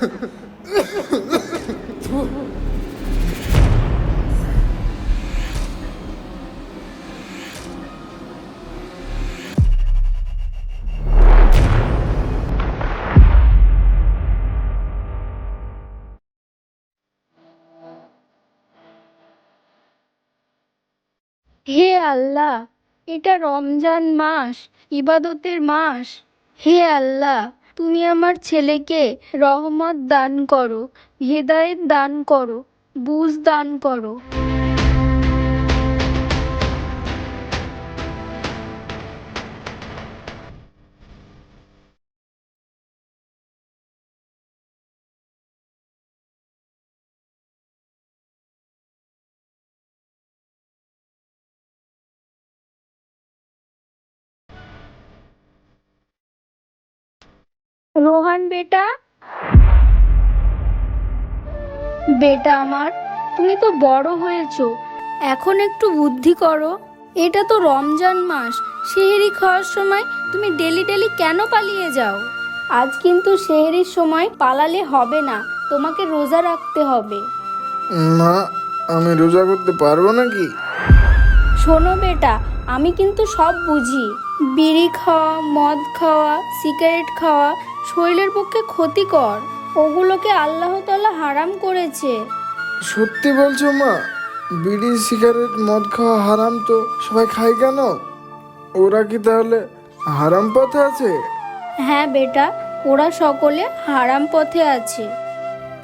হে আল্লাহ এটা রমজান মাস ইবাদতের মাস। হে আল্লাহ তুমি আমার ছেলেকে রহমত দান করো হেদায়েত দান করো বুঝ দান করো। রোহান বেটা? বেটা আমার তুমি তো বড় হয়েছো। এখন একটু বুদ্ধি করো। এটা তো রমজান মাস সেহেরি খাওয়ার সময় তুমি ডেলি ডেলি কেন পালিয়ে যাও? আজ কিন্তু সেহেরির সময় পালালে হবে না তোমাকে রোজা রাখতে হবে। মা আমি রোজা করতে পারব নাকি? শোনো বেটা আমি কিন্তু সব বুঝি। বিড়ি খাওয়া মদ খাওয়া সিগারেট খাওয়া শরীরের পক্ষে ক্ষতিকর। ওগুলোকে আল্লাহ তাআলা হারাম করেছে। সত্যি বলছো মা বিড়ি সিগারেট মদ খাওয়া হারাম তো সবাই খায় কেন? ওরা কি তাহলে হারাম পথে আছে? হ্যাঁ বেটা ওরা সকলে হারাম পথে আছে।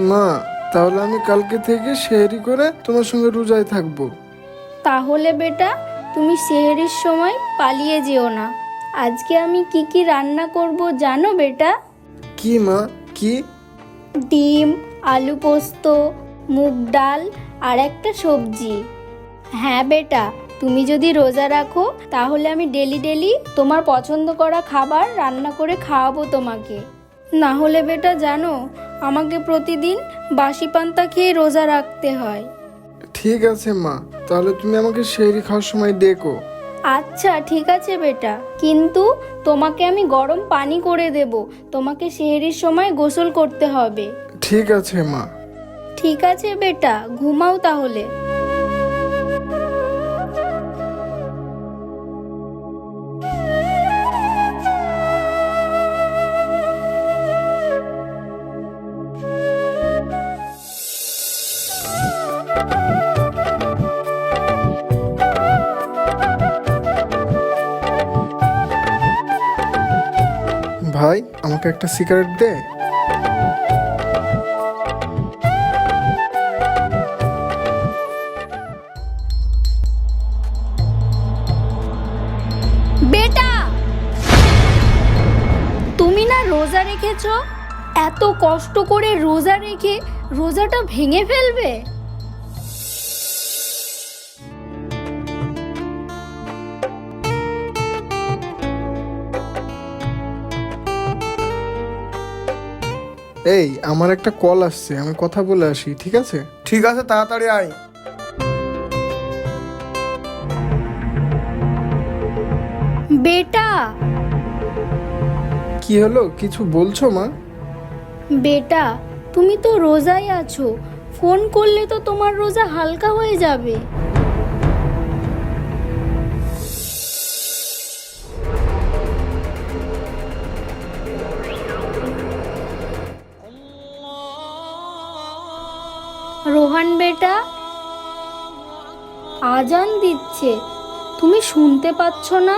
মা তাহলে আমি কালকে থেকে শেয়ারি করে তোমার সঙ্গে রোজায় থাকব। তাহলে বেটা তুমি সেহেরির সময় পালিয়ে যেও না। আজকে আমি কি কি রান্না করব জানো বেটা? কি মা? কি? ডিম আলু পোস্ত মুগ ডাল আর একটা সবজি। হ্যাঁ বেটা তুমি যদি রোজা রাখো তাহলে আমি ডেলি ডেলি তোমার পছন্দ করা খাবার রান্না করে খাওয়াবো তোমাকে। না হলে বেটা জানো আমাকে প্রতিদিন বাসি পান্তা খেয়ে রোজা রাখতে হয়। ঠিক আছে মা তাহলে তুমি আমাকে শেয়ারি খাওয়ার সময় ডেকো আচ্ছা ঠিক আছে বেটা। কিন্তু তোমাকে আমি গরম পানি করে দেব। তোমাকে সেহেরির সময় গোসল করতে হবে। ঠিক আছে মা। ঠিক আছে বেটা ঘুমাও তাহলে। ভাই, আমাকে একটা সিগারেট দে। বেটা! তুমি না রোজা রেখেছো? এত কষ্ট করে রোজা রেখে রোজাটা ভেঙে ফেলবে? এই আমার একটা কল আসছে আমি কথা বলে আসি ঠিক আছে? ঠিক আছে তাড়াতাড়ি আয়। বেটা। কি হলো? কিছু বলছো মা? বেটা তুমি তো রোজাই আছো। ফোন করলে তো তোমার রোজা হালকা হয়ে যাবে। রোহান বেটা? আজান দিচ্ছে। তুমি শুনতে পাচ্ছ না?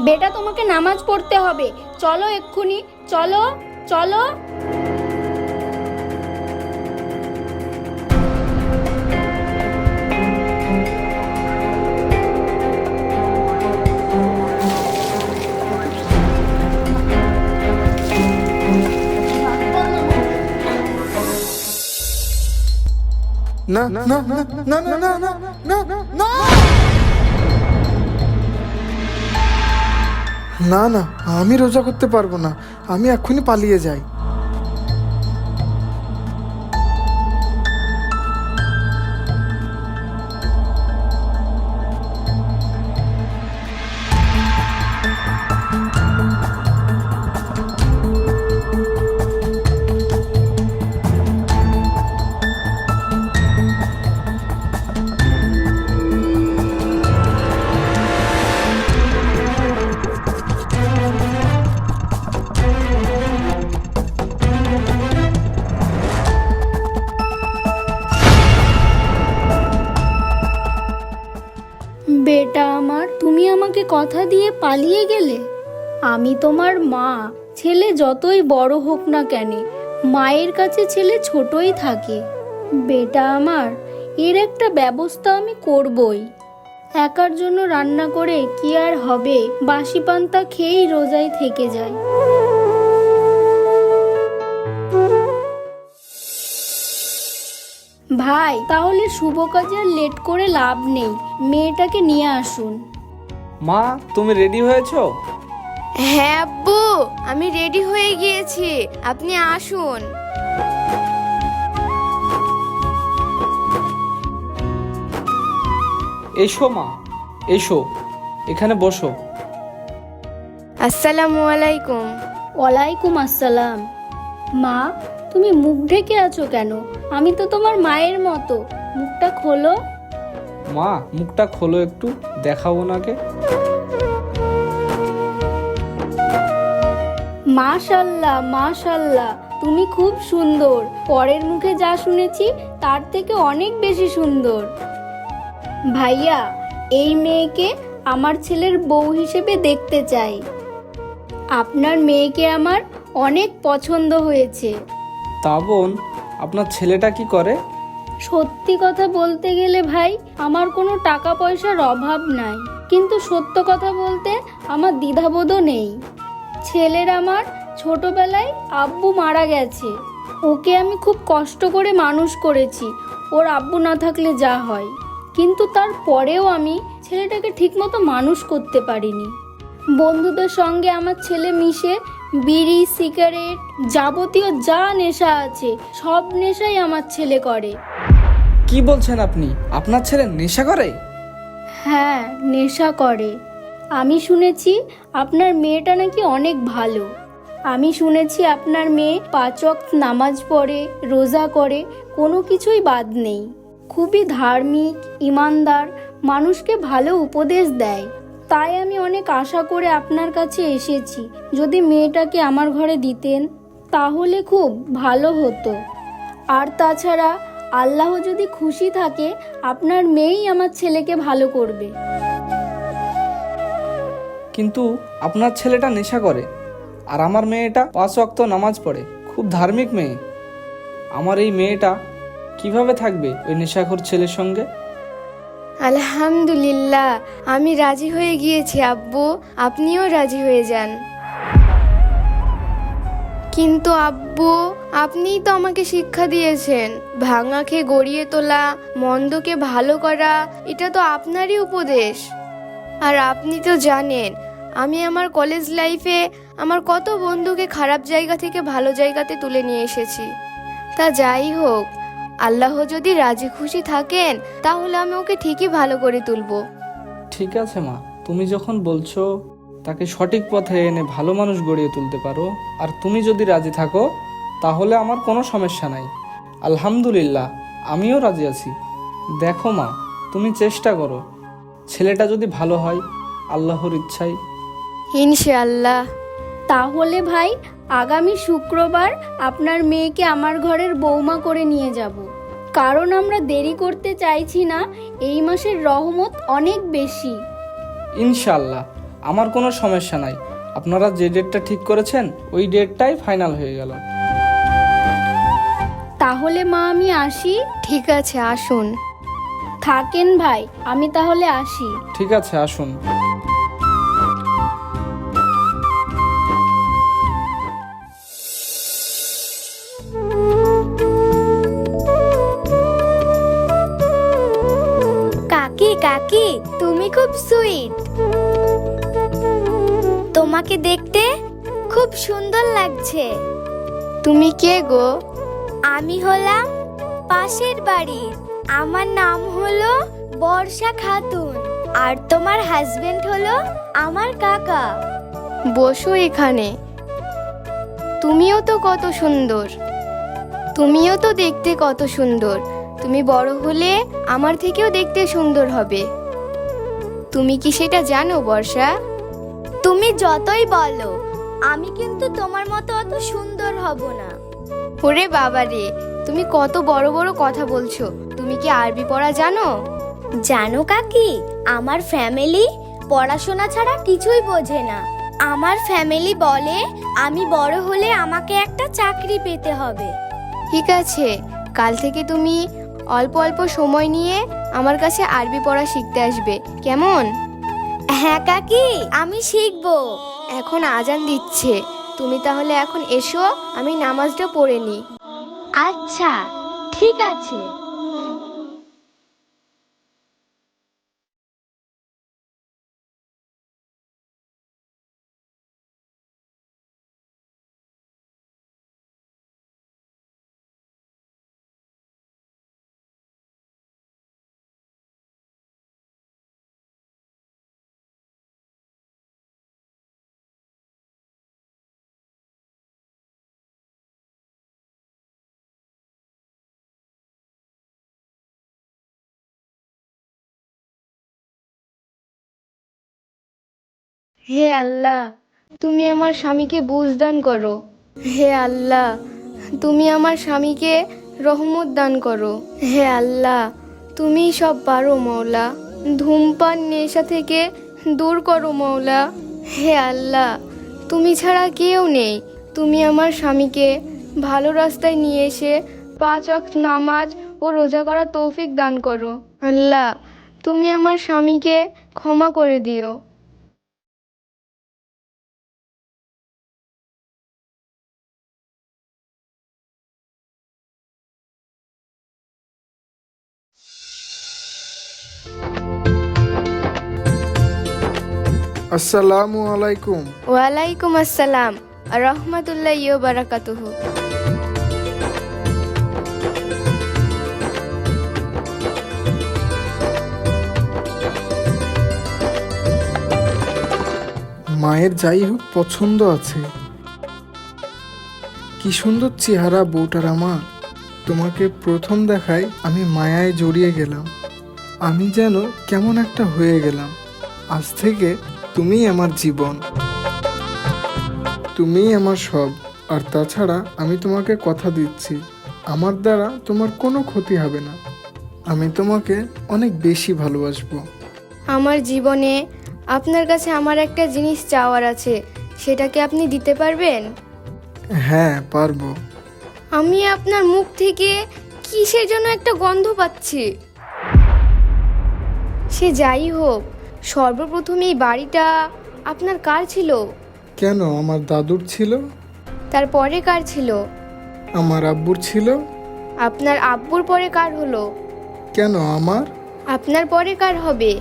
বেটা, তোমাকে নামাজ পড়তে হবে। চলো এক্ষুনি। চলো চলো। না না না না না না না না না না না আমি রোজা করতে পারব না আমি এক্ষুনি পালিয়ে যাই আমাকে কথা দিয়ে পালিয়ে গেলে? আমি তোমার মা। ছেলে যতই বড় হোক না কেন, মায়ের কাছে ছেলে ছোটই থাকে। বেটা আমার, এর একটা ব্যবস্থা আমি করবই। একার জন্য রান্না করে কি আর হবে? বাসি পান্তা খেয়েই রোজায় থেকে যায়। ভাই, তাহলে শুভ কাজে আর লেট করে লাভ নেই। মেয়েটাকে নিয়ে আসুন। মা তুমি রেডি হয়েছো? হ্যাঁ আব্বু আমি রেডি হয়ে গিয়েছি। আপনি আসুন। এসো মা এসো এখানে বসো। আসসালামু আলাইকুম। ওয়ালাইকুম আসসালাম। মা তুমি মুখ ঢেকে আছো কেন? আমি তো তোমার মায়ের মতো। মুখটা খোলো। মা মুখটা খোলো একটু দেখাবো নাকে। মাশাল্লাহ মাশাল্লাহ তুমি খুব সুন্দর। পরের মুখে যা শুনেছি তার থেকে অনেক বেশি সুন্দর। ভাইয়া এই মেয়েকে আমার ছেলের বউ হিসেবে দেখতে চাই। আপনার মেয়েকে আমার অনেক পছন্দ হয়েছে। তা বোন আপনার ছেলেটা কি করে? সত্যি কথা বলতে গেলে ভাই আমার কোনো টাকা পয়সার অভাব নাই। কিন্তু সত্য কথা বলতে আমার দ্বিধাবোধও নেই। ছেলের আমার ছোটবেলায় আব্বু মারা গেছে। ওকে আমি খুব কষ্ট করে মানুষ করেছি। ওর আব্বু না থাকলে যা হয়। কিন্তু তারপরেও আমি ছেলেটাকে ঠিকমতো মানুষ করতে পারিনি। বন্ধুদের সঙ্গে আমার ছেলে মিশে বিড়ি সিগারেট যাবতীয় যা নেশা আছে সব নেশাই আমার ছেলে করে। কি বলছেন আপনি? আপনার ছেলে নেশা করে? হ্যাঁ নেশা করে। আমি শুনেছি আপনার মেয়েটা নাকি অনেক ভালো। আমি শুনেছি আপনার মেয়ে পাচক নামাজ পড়ে, রোজা করে, কোনো কিছুই বাদ নেই। খুবই ধার্মিক, ইমানদার, মানুষকে ভালো উপদেশ দেয়। তাই আমি অনেক আশা করে আপনার কাছে এসেছি। যদি মেয়েটাকে আমার ঘরে দিতেন, তাহলে খুব ভালো হতো। আর তাছাড়া আল্লাহ যদি খুশি থাকে, আপনার মেয়েই আমার ছেলেকে ভালো করবে। কিন্তু আপনার ছেলেটা নেশা করে। আর আমার মেয়েটা পাঁচ ওয়াক্ত নামাজ পড়ে। খুব ধার্মিক মেয়ে। আমার এই মেয়েটা কীভাবে থাকবে ওই নেশাখোর ছেলের সঙ্গে? আলহামদুলিল্লাহ, আমি রাজি হয়ে গিয়েছি, আব্বু। আপনিও রাজি হয়ে যান। কিন্তু আব্বু, আপনিই তো আমাকে শিক্ষা দিয়েছেন। ভাঙাকে গড়িয়ে তোলা, মন্দকে ভালো করা, এটা তো আপনারই উপদেশ। আর আপনি তো জানেন আমি আমার কলেজ লাইফে আমার কত বন্ধুকে খারাপ জায়গা থেকে ভালো জায়গাতে তুলে নিয়ে এসেছি। তা যাই হোক, আল্লাহ যদি রাজি খুশি থাকেন, তাহলে আমি ওকে ঠিকই ভালো করে তুলব। ঠিক আছে মা, তুমি যখন বলছো তাকে সঠিক পথে এনে ভালো মানুষ গড়িয়ে তুলতে পারো, আর তুমি যদি রাজি থাকো, তাহলে আমার কোনো সমস্যা নাই। আলহামদুলিল্লাহ, আমিও রাজি আছি। দেখো মা, তুমি চেষ্টা করো। ছেলেটা যদি ভালো হয়, আল্লাহর ইচ্ছাই ইনশাআল্লাহ। তাহলে ভাই আগামী শুক্রবার আপনার মেয়েকে আমার ঘরের বৌমা করে নিয়ে যাব। কারণ আমরা দেরি করতে চাইছি না এই মাসের রহমত অনেক বেশি। ইনশাল্লাহ আমার কোনো সমস্যা নাই। আপনারা যে ডেটটা ঠিক করেছেন ওই ডেটটাই ফাইনাল হয়ে গেল। তাহলে মা আমি আসি? ঠিক আছে আসুন। থাকেন ভাই আমি তাহলে আসি। ঠিক আছে আসুন। কাকি, তুমি খুব সুইট তোমাকে দেখতে খুব সুন্দর লাগছে। তুমি কে গো? আমি হলাম পাশের বাড়ির আমার নাম হলো বর্ষা খাতুন আর তোমার হাজবেন্ড হলো আমার কাকা। বসো এখানে। তুমিও তো কত সুন্দর। তুমিও তো দেখতে কত সুন্দর। তুমি বড় হলে আমার থেকেও দেখতে সুন্দর হবে। তুমি কি সেটা জানো বর্ষা? তুমি যতই বলো আমি কিন্তু তোমার মতো অত সুন্দর হব না। ওরে বাবা রে তুমি কত বড় বড় কথা বলছো। তুমি কি আরবি পড়া জানো? জানো কাকি আমার ফ্যামিলি পড়াশোনা ছাড়া কিছুই বোঝে না। আমার ফ্যামিলি বলে আমি বড় হলে আমাকে একটা চাকরি পেতে হবে। ঠিক আছে কাল থেকে তুমি অল্প অল্প সময় নিয়ে আমার কাছে আরবি পড়া শিখতে আসবে। কেমন? হ্যাঁ কাকি আমি শিখব। এখন আজান দিচ্ছে। তুমি তাহলে এখন এসো আমি নামাজটা পড়ে নিই। আচ্ছা ঠিক আছে। হে আল্লাহ, তুমি আমার স্বামীকে বুঝ দান করো। হে আল্লাহ, তুমি আমার স্বামীকে রহমত দান করো। হে আল্লাহ, তুমি সব পারো মৌলা ধূমপান, নেশা থেকে দূর করো মৌলা হে আল্লাহ, তুমি ছাড়া কেউ নেই। তুমি আমার স্বামীকে ভালো রাস্তায় নিয়ে এসে পাঁচ ওয়াক্ত নামাজ ও রোজা করা তৌফিক দান করো। আল্লাহ, তুমি আমার স্বামীকে ক্ষমা করে দিও। আসসালামু আলাইকুম। ওয়ালাইকুম আসসালাম। রহমতুল্লাহ ইয় বারাকাতুহু। মায়ের যাই হোক পছন্দ আছে। কি সুন্দর চেহারা বউটার মা তোমাকে প্রথম দেখায় আমি মায়ায় জড়িয়ে গেলাম। আমি যেন কেমন একটা হয়ে গেলাম। আজ থেকে তুমিই আমার জীবন। তুমিই আমার সব। আর তাছাড়া আমি তোমাকে কথা দিচ্ছি। আমার দ্বারা তোমার কোনো ক্ষতি হবে না। আমি তোমাকে অনেক বেশি ভালোবাসবো। আমার জীবনে আপনার কাছে আমার একটা জিনিস চাওয়ার আছে। সেটাকে আপনি দিতে পারবেন? হ্যাঁ পারব। আমি আপনার মুখ থেকে কিসের জন্য একটা গন্ধ পাচ্ছি? সে যাই হোক সর্বপ্রথম এই বাড়িটা আপনার কার ছিল? কেন? আমার দাদুর ছিল? তারপরে কার ছিল? আমার আব্বুর ছিল? আপনার আব্বুর পরে কার হলো? কেন আমার? আপনার পরে কার হবে?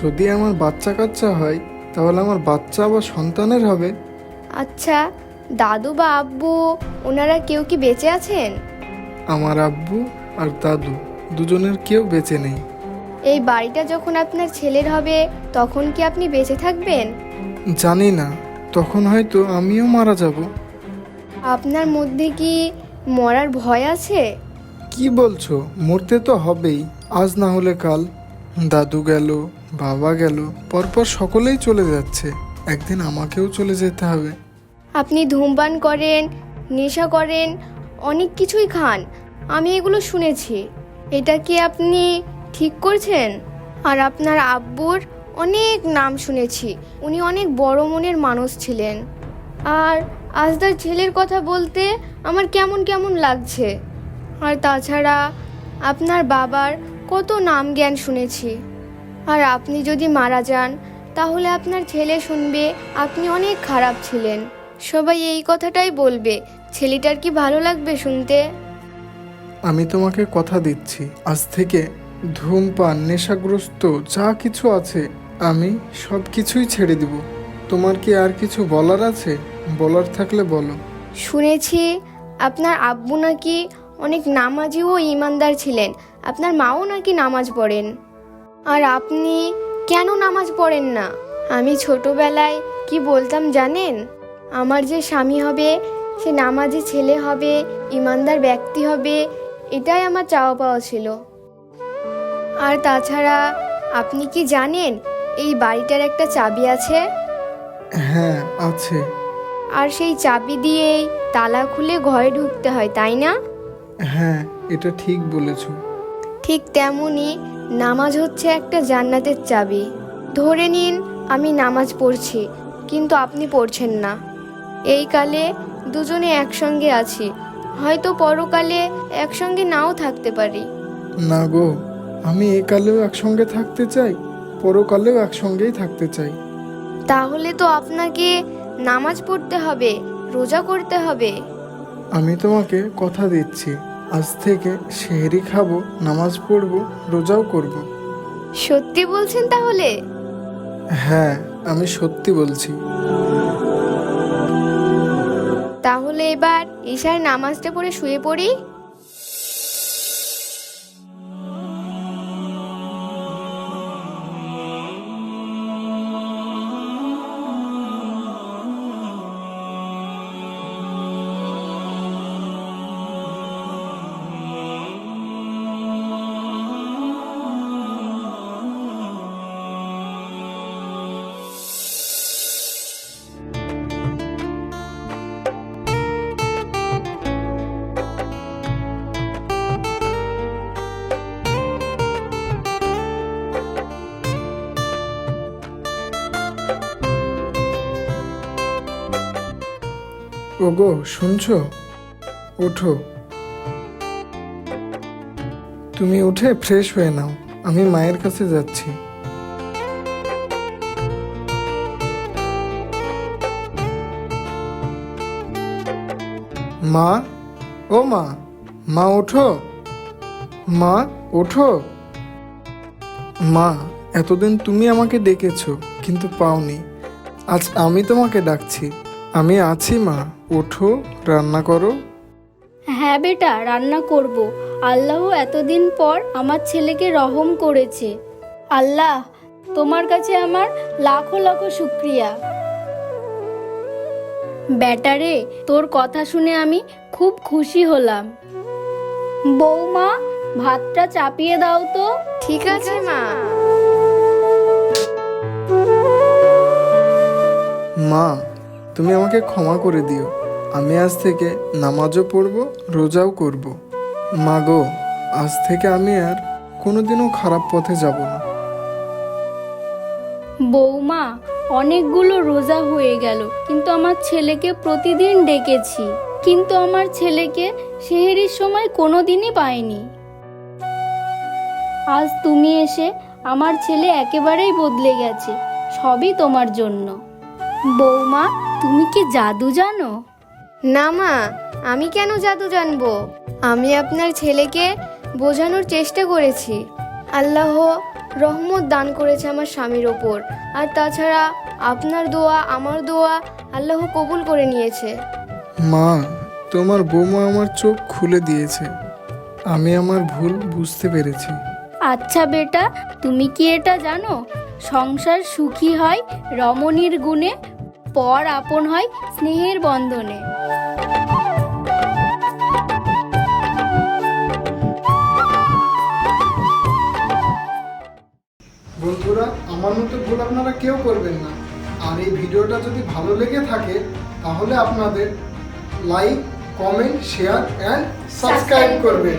যদি আমার বাচ্চা কাচ্চা হয় তাহলে আমার বাচ্চা বা সন্তানের হবে। আচ্ছা দাদু বা আব্বু ওনারা কেউ কি বেঁচে আছেন? আমার আব্বু আর দাদু দুজনের কেউ বেঁচে নেই। এই বাড়িটা যখন আপনার ছেলের হবে তখন কি আপনি বেঁচে থাকবেন? জানি না। তখন হয়তো আমিও মারা যাব। আপনার মধ্যে কি মরার ভয় আছে? কি বলছো? মরতে তো হবেই। আজ না হলে কাল। দাদু গেল বাবা গেল পরপর সকলেই চলে যাচ্ছে। একদিন আমাকেও চলে যেতে হবে। আপনি ধূমপান করেন নেশা করেন অনেক কিছুই খান। আমি এগুলো শুনেছি। এটা কি আপনি ঠিক করছেন? আর আপনার আব্বুর অনেক নাম শুনেছি। উনি অনেক বড় মনের মানুষ ছিলেন। আর আজদার ছেলের কথা বলতে আমার কেমন কেমন লাগছে। আর তাছাড়া আপনার বাবার কত নাম জ্ঞান শুনেছি। আর আপনি যদি মারা যান, তাহলে আপনার ছেলে শুনবে আপনি অনেক খারাপ ছিলেন। সবাই এই কথাটাই বলবে, ছেলেটার কি ভালো লাগবে শুনতে? আমি তোমাকে কথা দিচ্ছি। আজ থেকে ধূমপান, নেশাগ্রস্ত, যা কিছু আছে, আমি সব কিছুই ছেড়ে দিব। তোমার কি আর কিছু বলার আছে? বলার থাকলে বলো। শুনেছি আপনার আব্বু নাকি অনেক নামাজি ও ইমানদার ছিলেন। আপনার মাও নাকি নামাজ পড়েন। আর আপনি কেন নামাজ পড়েন না? আমি ছোটবেলায় কি বলতাম জানেন? আমার যে স্বামী হবে, সে নামাজি ছেলে হবে, ইমানদার ব্যক্তি হবে, এটাই আমার চাওয়া পাওয়া ছিল। আর তাছাড়া আপনি কি জানেন এই বাড়িটার একটা চাবি আছে? হ্যাঁ আছে। আর সেই চাবি দিয়েই তালা খুলে ঘরে ঢুকতে হয় তাই না? হ্যাঁ এটা ঠিক বলেছ। ঠিক তেমনই নামাজ হচ্ছে একটা জান্নাতের চাবি। ধরে নিন আমি নামাজ পড়ছি কিন্তু আপনি পড়ছেন না। এই কালে দুজনে একসঙ্গে আছি হয়তো পরকালে একসঙ্গে নাও থাকতে পারি। না গো আমি একালেও একসঙ্গে থাকতে চাই পরকালেও একসঙ্গেই থাকতে চাই। তাহলে তো আপনাকে নামাজ পড়তে হবে রোজা করতে হবে। আমি তোমাকে কথা দিচ্ছি আজ থেকে সেহেরি খাব নামাজ পড়ব রোজাও করব। সত্যি বলছেন তাহলে? হ্যাঁ আমি সত্যি বলছি। তাহলে এবার ঈশার নামাজটা পড়ে শুয়ে পড়ি। ওগো, শুনছো? ওঠো। তুমি উঠে ফ্রেশ হয়ে নাও, আমি মায়ের কাছে যাচ্ছি। মা? ও মা মা, ওঠো। মা ওঠো। মা, এতদিন তুমি আমাকে ডেকেছো, কিন্তু পাওনি। আজ আমি তোমাকে ডাকছি। আমি আছি মা। ওঠো রান্না করো। হ্যাঁ বেটা রান্না করব। আল্লাহ এতদিন পর আমার ছেলেকে রহম করেছে। আল্লাহ তোমার কাছে আমার লাখো লাখো শুক্রিয়া। ব্যাটারে তোর কথা শুনে আমি খুব খুশি হলাম। বৌমা ভাতটা চাপিয়ে দাও তো। ঠিক আছে মা। মা তুমি আমাকে ক্ষমা করে দিও। আমি আজ থেকে নামাজও পড়ব, রোজাও করব। মা গো আজ থেকে আমি আর কোনোদিনও খারাপ পথে যাব না। বৌমা, অনেকগুলো রোজা হয়ে গেল, কিন্তু আমার ছেলেকে প্রতিদিন ডেকেছি। কিন্তু আমার ছেলেকে সেহেরির সময় কোনো দিনই পাইনি। আজ তুমি এসে আমার ছেলে একেবারেই বদলে গেছে, সবই তোমার জন্য। বৌমা তুমি কি জাদু জানো? না মা আমি কেন জাদু জানব? আমি আপনার ছেলেকে বোঝানোর চেষ্টা করেছি। আল্লাহ রহমত দান করেছে আমার স্বামীর ওপর। আর তাছাড়া আপনার দোয়া আমার দোয়া আল্লাহ কবুল করে নিয়েছে। মা তোমার বৌমা আমার চোখ খুলে দিয়েছে। আমি আমার ভুল বুঝতে পেরেছি। আচ্ছা বেটা তুমি কি এটা জানো? সংসার সুখী হয় রমণীর গুণে পর আপন হয় স্নেহের বন্ধনে। বন্ধুরা, আমার মতো ভুল আপনারা কেউ করবেন না। আর এই ভিডিওটা যদি ভালো লেগে থাকে, তাহলে আপনাদের like, comment, share, and subscribe করবেন।